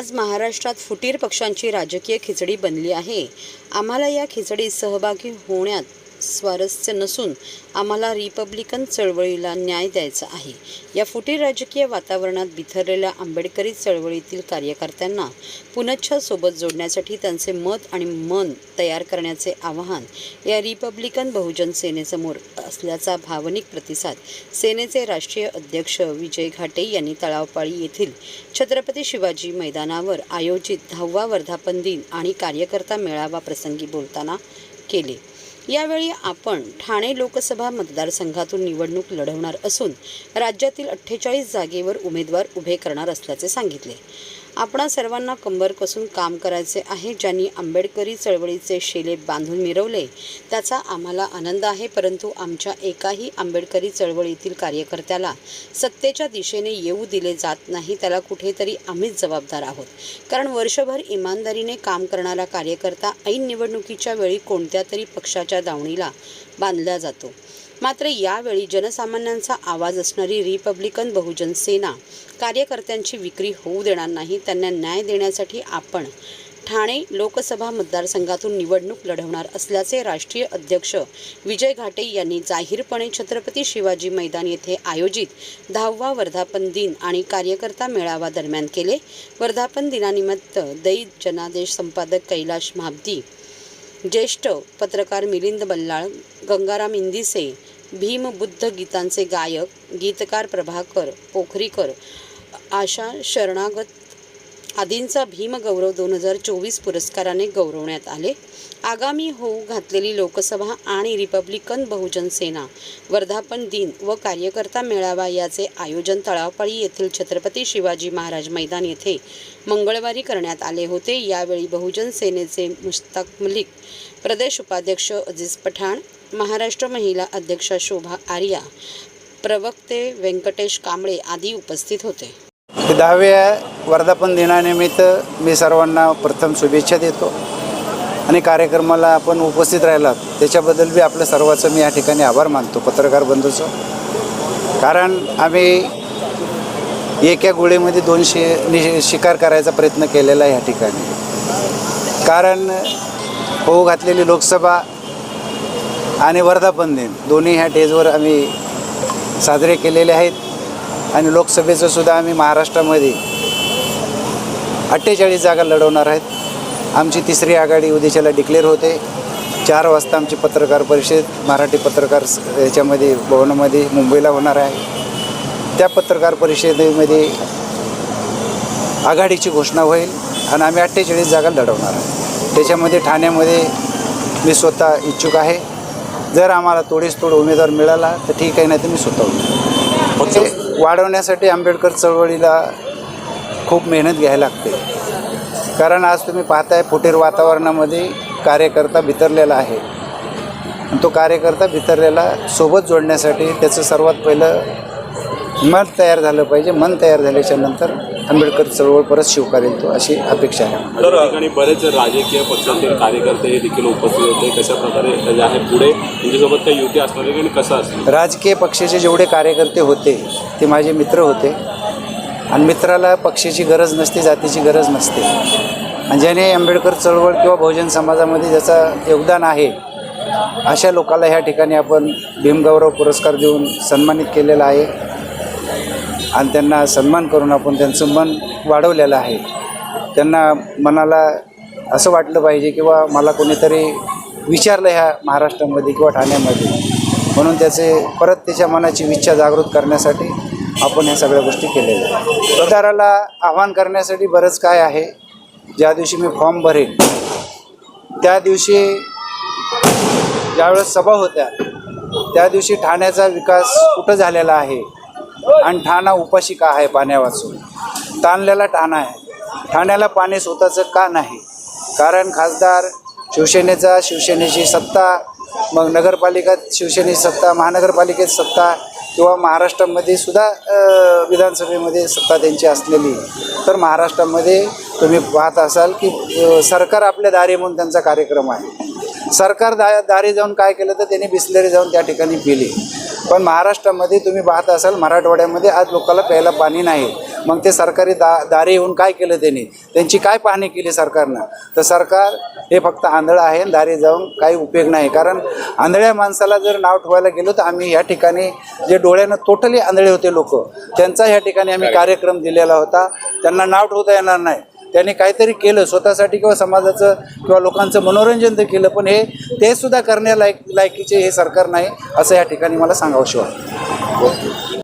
आज महाराष्ट्रात फुटीर पक्षांची राजकीय खिचडी बनली आहे. आम्हाला या खिचडीत सहभागी होण्यात स्वारस्य नसून आम्हाला रिपब्लिकन चळवळीला न्याय द्यायचा आहे. या फुटीर राजकीय वातावरणात बिथरलेल्या आंबेडकरी चळवळीतील कार्यकर्त्यांना पुनच्छासोबत जोडण्यासाठी त्यांचे मत आणि मन तयार करण्याचे आवाहन या रिपब्लिकन बहुजन सेनेसमोर असल्याचा भावनिक प्रतिसाद सेनेचे राष्ट्रीय अध्यक्ष विजय घाटे यांनी तळावपाळी येथील छत्रपती शिवाजी मैदानावर आयोजित दहावा वर्धापन दिन आणि कार्यकर्ता मेळावा प्रसंगी बोलताना केले. यावेळी आपण ठाणे लोकसभा मतदारसंघातून निवडणूक लढवणार असून राज्यातील अठ्ठेचाळीस जागेवर उमेदवार उभे करणार असल्याचे सांगितले. आपणा सर्वांना कंबर कसून काम करायचे आहे ज्यांनी आंबेडकरी चळवळीचे शेले बांधून मिरवले त्याचा आम्हाला आनंद आहे परंतु आमच्या एकाही आंबेडकरी चळवळीतील कार्यकर्त्याला सत्तेच्या दिशेने येऊ दिले जात नाही त्याला कुठेतरी आम्हीच जबाबदार आहोत. कारण वर्षभर इमानदारीने काम करणारा कार्यकर्ता ऐन निवडणुकीच्या वेळी कोणत्या तरी पक्षाच्या दावणीला बांधला जातो. मात्र यावेळी जनसामान्यांचा आवाज असणारी रिपब्लिकन बहुजन सेना कार्यकर्त्यांची विक्री होऊ देणार नाही त्यांना न्याय देण्यासाठी आपण ठाणे लोकसभा मतदारसंघातून निवडणूक लढवणार असल्याचे राष्ट्रीय अध्यक्ष विजय घाटे यांनी जाहीरपणे छत्रपती शिवाजी मैदान येथे आयोजित दहावा वर्धापन दिन आणि कार्यकर्ता मेळावा दरम्यान केले. वर्धापन दिनानिमित्त दैत जनादेश संपादक कैलाश महाब्दी ज्येष्ठ पत्रकार मिलिंद बल्लाळ गंगाराम इंदिसे भीम बुद्ध गीतांचे गायक गीतकार प्रभाकर पोखरीकर आशा शरणागत आदींचा भीमगौरव दोन हजार चोवीस पुरस्काराने गौरवण्यात आले. आगामी होऊ घातलेली लोकसभा आणि रिपब्लिकन बहुजन सेना वर्धापन दिन व कार्यकर्ता मेळावा याचे आयोजन तळावपाळी येथील छत्रपती शिवाजी महाराज मैदान येथे मंगळवारी करण्यात आले होते. यावेळी बहुजन सेनेचे मुश्ताक मलिक प्रदेश उपाध्यक्ष अजीज पठाण महाराष्ट्र महिला अध्यक्षा शोभा आर्या प्रवक्ते व्यंकटेश कांबळे आदी उपस्थित होते. दहाव्या वर्धापन दिनानिमित्त मी सर्वांना प्रथम शुभेच्छा देतो आणि कार्यक्रमाला आपण उपस्थित राहिलात. त्याच्याबद्दल बी आपल्या सर्वाचं मी या ठिकाणी आभार मानतो पत्रकार बंधूचं. कारण आम्ही एका गोळीमध्ये दोन शि नि शिकार करायचा प्रयत्न केलेला आहे या ठिकाणी. कारण होऊ घातलेली लोकसभा आणि वर्धापन दिन दोन्ही ह्या डेजवर आम्ही साजरे केलेले आहेत. आणि लोकसभेचं सुद्धा आम्ही महाराष्ट्रामध्ये अठ्ठेचाळीस जागा लढवणार आहेत. आमची तिसरी आघाडी उद्याच्याला डिक्लेअर होते. चार वाजता आमची पत्रकार परिषद मराठी पत्रकार याच्यामध्ये भवनामध्ये मुंबईला होणार आहे. त्या पत्रकार परिषदेमध्ये आघाडीची घोषणा होईल आणि आम्ही अठ्ठेचाळीस जागा लढवणार आहे. त्याच्यामध्ये ठाण्यामध्ये मी स्वतः इच्छुक आहे. जर आम्हाला तोडीस तोड उमेदवार मिळाला तर ठीक आहे नाही तर मी उमेदवार ते वाढवण्यासाठी आंबेडकर चळवळीला खूप मेहनत घ्यायला लागते. कारण आज तुम्ही पाहताय फुटीर वातावरणामध्ये कार्यकर्ता बिथरलेला आहे. तो कार्यकर्ता बिथरलेला सोबत जोडण्यासाठी त्याचं सर्वात पहिलं मन तयार झालं पाहिजे. मन तयार झाल्याच्यानंतर आंबेडकर चळवळ परत शिवकारेल तो अशी अपेक्षा आहे. तर ठिकाणी बरेच राजकीय पक्षातील कार्यकर्ते हे देखील उपस्थित होते. कशा प्रकारे जे आहे पुढे? त्यांच्यासोबत काही युती असणार आहे आणि कसं असणार? राजकीय पक्षाचे जेवढे कार्यकर्ते होते ते माझे मित्र होते. आणि मित्राला पक्षाची गरज नसते जातीची गरज नसते. आणि ज्याने आंबेडकर चळवळ किंवा बहुजन समाजामध्ये ज्याचं योगदान आहे अशा लोकांना ह्या ठिकाणी आपण भीमगौरव पुरस्कार देऊन सन्मानित केलेला आहे. आणि त्यांना सन्मान करून आपण त्यांचं मन वाढवलेलं आहे. त्यांना मनाला असं वाटलं पाहिजे किंवा मला कोणीतरी विचारलं ह्या महाराष्ट्रामध्ये किंवा ठाण्यामध्ये. म्हणून त्याचे परत त्याच्या मनाची इच्छा जागृत करण्यासाठी आपण ह्या सगळ्या गोष्टी केलेल्या आहेत सरदाराला आव्हान करण्यासाठी बरंच काय आहे. ज्या दिवशी मी फॉर्म भरेन त्या दिवशी ज्यावेळेस सभा होत्या त्या दिवशी ठाण्याचा विकास कुठं झालेला आहे? आणि ठाणा उपाशी का आहे पाण्यावाचून? ताणलेला ठाणा आहे. ठाण्याला पाणी स्वतःचं का नाही? कारण खासदार शिवसेनेचा शिवसेनेची सत्ता मग नगरपालिका शिवसेनेची सत्ता महानगरपालिकेत सत्ता किंवा महाराष्ट्रामध्ये सुद्धा विधानसभेमध्ये सत्ता त्यांची असलेली. तर महाराष्ट्रामध्ये तुम्ही पाहत असाल की सरकार आपल्या दारी म्हणून त्यांचा कार्यक्रम आहे. सरकार दा दारी जाऊन काय केलं तर त्यांनी बिसलेरी जाऊन त्या ठिकाणी पिली. पण महाराष्ट्रामध्ये तुम्ही पाहत असाल मराठवाड्यामध्ये आज लोकांना प्यायला पाणी नाही. मग ते सरकारी दा दारे येऊन काय केलं त्यांनी? त्यांची काय पाहणी केली सरकारनं? तर सरकार हे फक्त आंधळं आहे दारी जाऊन काही उपयोग नाही. कारण आंधळ्या माणसाला जर नाव ठेवायला गेलो तर आम्ही या ठिकाणी जे डोळ्यानं टोटली आंधळे होते लोक. त्यांचा ह्या ठिकाणी आम्ही कार्यक्रम दिलेला होता. त्यांना नाव ठेवता येणार नाही. त्याने काहीतरी केलं स्वतःसाठी किंवा समाजाचं किंवा लोकांचं मनोरंजन तर केलं पण हे ते सुद्धा करण्या लायक लायकीचे हे सरकार नाही असं या ठिकाणी मला सांगावं वाटतं.